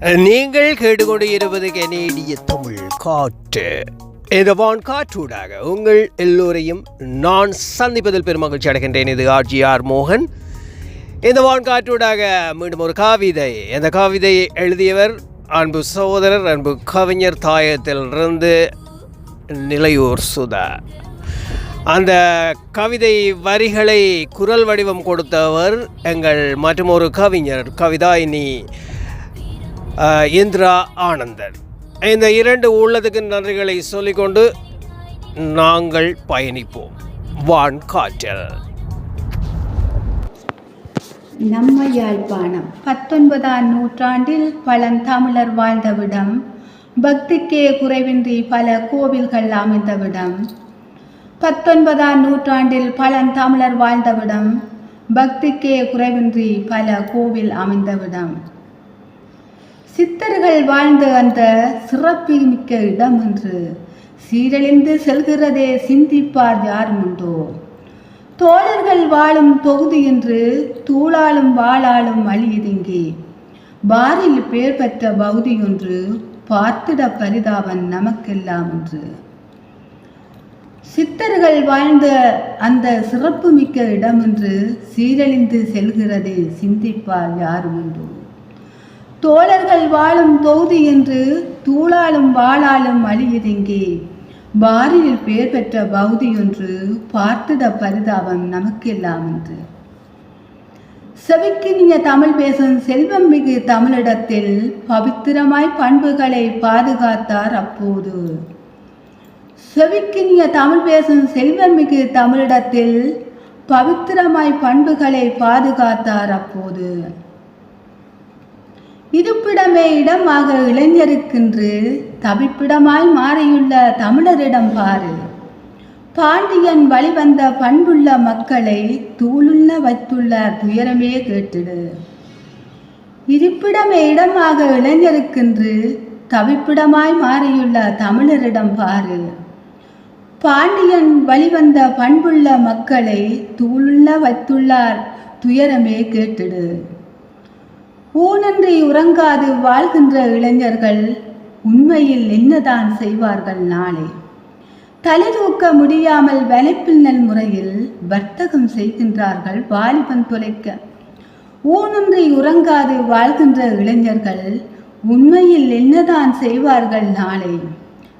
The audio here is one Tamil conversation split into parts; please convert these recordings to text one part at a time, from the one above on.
நீங்கள் கேட்டுக்கொண்டு இருப்பது கனேடிய தமிழ் காற்று. இந்த வான் காற்றூடாக உங்கள் எல்லோரையும் நான் சந்திப்பதில் பெருமகிழ்ச்சி அடைகின்றேன். இது ஆர்ஜிஆர் மோகன். இந்த வான் காற்றூடாக மீண்டும் ஒரு கவிதை. இந்த கவிதையை எழுதியவர் அன்பு சகோதரர் அன்பு கவிஞர் தாயத்திலிருந்து நிலையூர் சுதா. அந்த கவிதை வரிகளை குரல் வடிவம் கொடுத்தவர் எங்கள் மற்றும் ஒரு கவிஞர் கவிதாயினி இந்திரா ஆனந்தன். இந்த இரண்டு உள்ளதுக்கு நன்றிகளை சொல்லிக்கொண்டு நாங்கள் பயணிப்போம். வான் காற்றல். நம்ம யாழ்ப்பாணம் பத்தொன்பதாம் நூற்றாண்டில் பழந்தமிழர் வாழ்ந்தவிடம் பக்திக்கே குறைவின்றி பல கோவில்கள் அமைந்தவிடம் பத்தொன்பதாம் நூற்றாண்டில் பழந்தமிழர் வாழ்ந்தவிடம் பக்திக்கே குறைவின்றி பல கோவில் அமைந்தவிடம் சித்தர்கள் வாழ்ந்த அந்த சிறப்புமிக்க இடம் என்று சீரழிந்து செல்கிறதே சிந்திப்பார் யாரும் உண்டோ தோழர்கள் வாழும் தொகுதி என்று தூளாலும் வாழாலும் அழியதிங்கே. பாரில் பேர் பெற்ற பகுதி ஒன்று பார்த்திட பரிதாபன் நமக்கெல்லாம் என்று. சித்தர்கள் வாழ்ந்த அந்த சிறப்புமிக்க இடம் என்று சீரழிந்து செல்கிறதே சிந்திப்பார் யாரும் உண்டோ தோழர்கள் வாழும் தொகுதி என்று தூளாலும் வாழாலும் அழியதெங்கே? பாரியில் பேர் பெற்ற பகுதி ஒன்று பார்த்திட பரிதாபம் நமக்கெல்லாம் என்று செவிக்கினிய தமிழ் பேசும் செல்வம் மிகு தமிழிடத்தில் பவித்திரமாய் பண்புகளை பாதுகாத்தார் அப்போது. செவிக்கினிய தமிழ் பேசும் செல்வம் மிகு தமிழிடத்தில் பவித்திரமாய் பண்புகளை பாதுகாத்தார் அப்போது. இருப்பிடமே இடமாக இளைஞருக்கென்று தவிப்பிடமாய் மாறியுள்ள தமிழரிடம் பாரு. பாண்டியன் வழிவந்த பண்புள்ள மக்களை தூளுள்ள வைத்துள்ள துயரமே கேட்டிடு. இருப்பிடமே இடமாக இளைஞருக்கென்று தவிப்பிடமாய் மாறியுள்ள தமிழரிடம் பாரு. பாண்டியன் வழிவந்த பண்புள்ள மக்களை தூளுள்ள வைத்துள்ளார் துயரமே கேட்டிடு. ஊனன்றி உறங்காது வாழ்கின்ற இளைஞர்கள் உண்மையில் என்னதான் செய்வார்கள் நாளை? தலை தூக்க முடியாமல் வலைப்பின்னல் முறையில் வர்த்தகம் செய்கின்றார்கள் வாலிபன் தொலைக்க ஊனன்றி உறங்காது வாழ்கின்ற இளைஞர்கள் உண்மையில் என்னதான் செய்வார்கள் நாளை?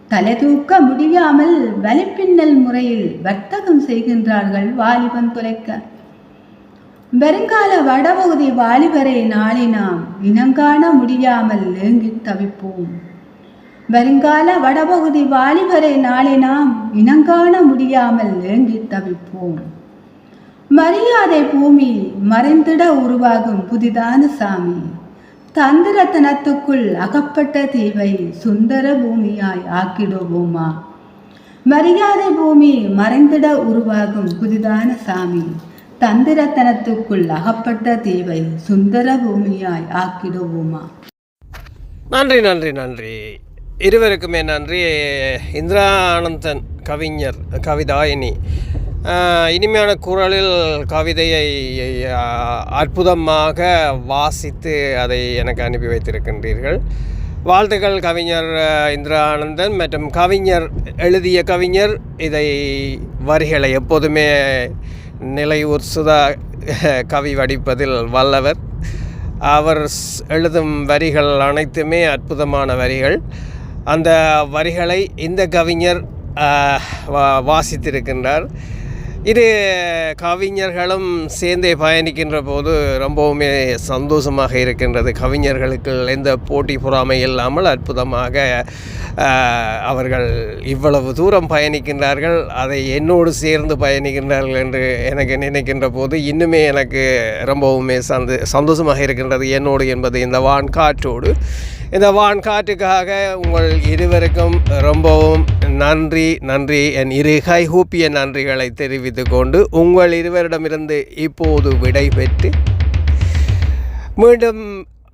தலை தூக்க முடியாமல் வலைப்பின்னல் முறையில் வர்த்தகம் செய்கின்றார்கள் வாலிபன் தொலைக்க வருங்கால வடபகுதி வாலிபரை நாளை நாம் இனங்காண முடியாமல் ஏங்கித் தவிப்போம். வருங்கால வடபகுதி வாலிபரை நாளை நாம் இனங்காண முடியாமல் ஏங்கித் தவிப்போம். மரியாதை பூமி மறைந்திட உருவாகும் புதிதான சாமி. தந்திரத்தனத்துக்குள் அகப்பட்ட தீவை சுந்தர பூமியாய் ஆக்கிடுவோமா? மரியாதை பூமி மறைந்திட உருவாகும் புதிதான சாமி. தந்திரத்தனத்துக்குள் அகப்பட்ட தீவை சுந்தர பூமியாய் ஆக்கிடுவோமா? நன்றி நன்றி நன்றி. இருவருக்குமே நன்றி. இந்திரா ஆனந்தன் கவிஞர் கவிதாயினி. இனிமையான குரலில் கவிதையை அற்புதமாக வாசித்து அதை எனக்கு அனுப்பி வைத்திருக்கின்றீர்கள். வாழ்த்துக்கள் கவிஞர் இந்திரா ஆனந்தன் மற்றும் கவிஞர் எழுதிய கவிஞர். இதை வரிகளை எப்போதுமே நிலை உற்சுதா கவி வடிப்பதில் வல்லவர். அவர் எழுதும் வரிகள் அனைத்துமே அற்புதமான வரிகள். அந்த வரிகளை இந்த கவிஞர் வா- வாசித்திருக்கின்றார். இது கவிஞர்களும் சேர்ந்தே பயணிக்கின்ற போது ரொம்பவுமே சந்தோஷமாக இருக்கின்றது. கவிஞர்களுக்கு எந்த போட்டி பொறாமை இல்லாமல் அற்புதமாக அவர்கள் இவ்வளவு தூரம் பயணிக்கின்றார்கள். அதை என்னோடு சேர்ந்து பயணிக்கின்றார்கள் என்று எனக்கு நினைக்கின்ற போது இன்னுமே எனக்கு ரொம்பவுமே சந்த சந்தோஷமாக இருக்கின்றது. என்னோடு என்பது இந்த வான் காற்றோடு இந்த வான் காற்றுக்காக உங்கள் இருவருக்கும் ரொம்பவும் நன்றி நன்றி. என் இரு கைகூப்பிய நன்றிகளை தெரிவித்து கொண்டு உங்கள் இருவரிடமிருந்து இப்போது விடை பெற்று மீண்டும்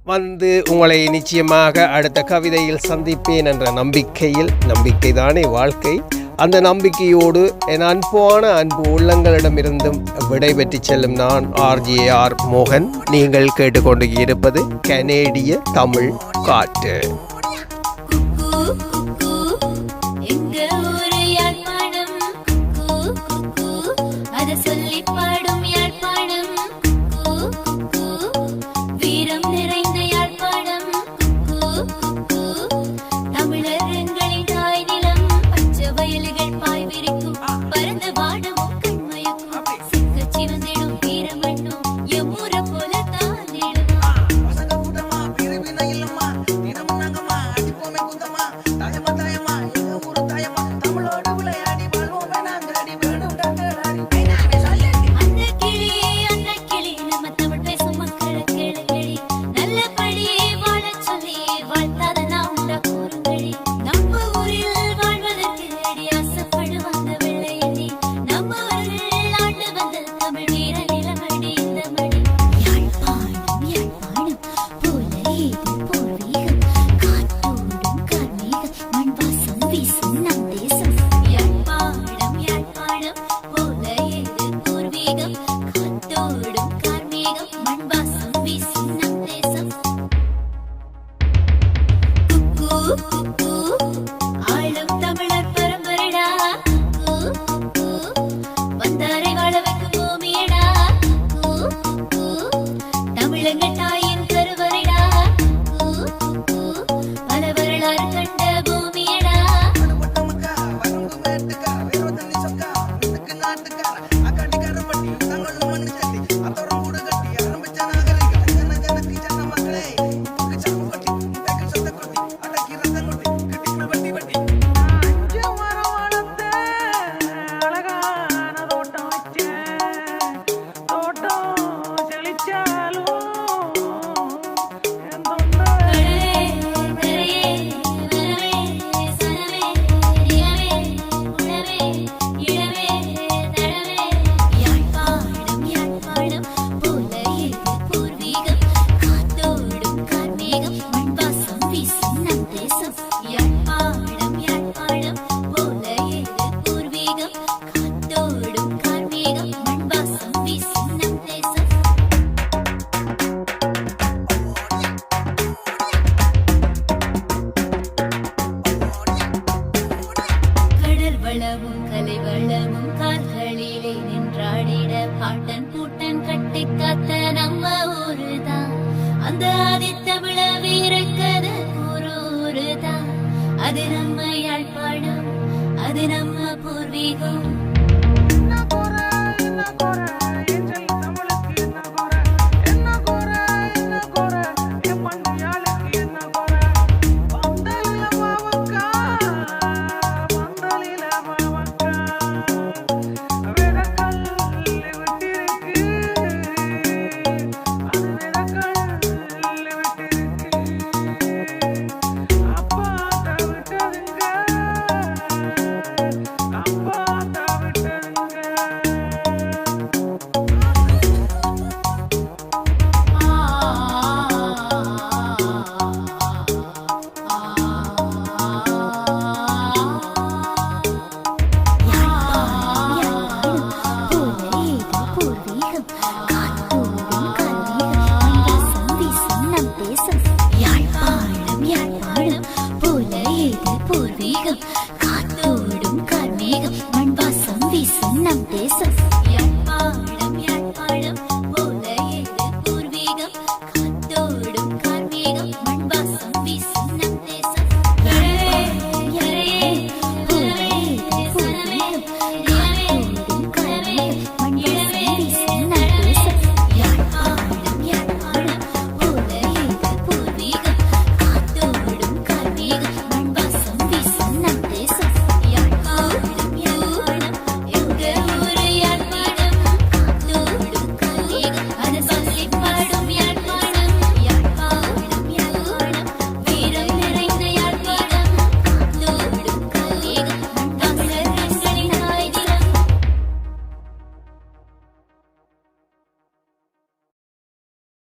வந்து உங்களை நிச்சயமாக அடுத்த கவிதையில் சந்திப்பேன் என்ற நம்பிக்கையில் நம்பிக்கைதானே வாழ்க்கை. அந்த நம்பிக்கையோடு என் அன்பான அன்பு உள்ளங்களிடமிருந்தும் விடைபெற்று செல்லும் நான் ஆர்ஜேஆர் மோகன். நீங்கள் கேட்டுக்கொண்டு இருப்பது கனேடிய தமிழ் காற்று. சொல்லி பாடும் पड़े வளவும் கலை வளவும் கார்களிலே நின்றாடிட பாட்டன் பூட்டன் கட்டி காத்த நம்ம ஊருதான். அந்த ஆதித்தமிழ வீரக்கத கூறுதான் அது நம்ம யாழ்ப்பாணம் அது நம்ம பூர்வீகம். பூர்வீகம்.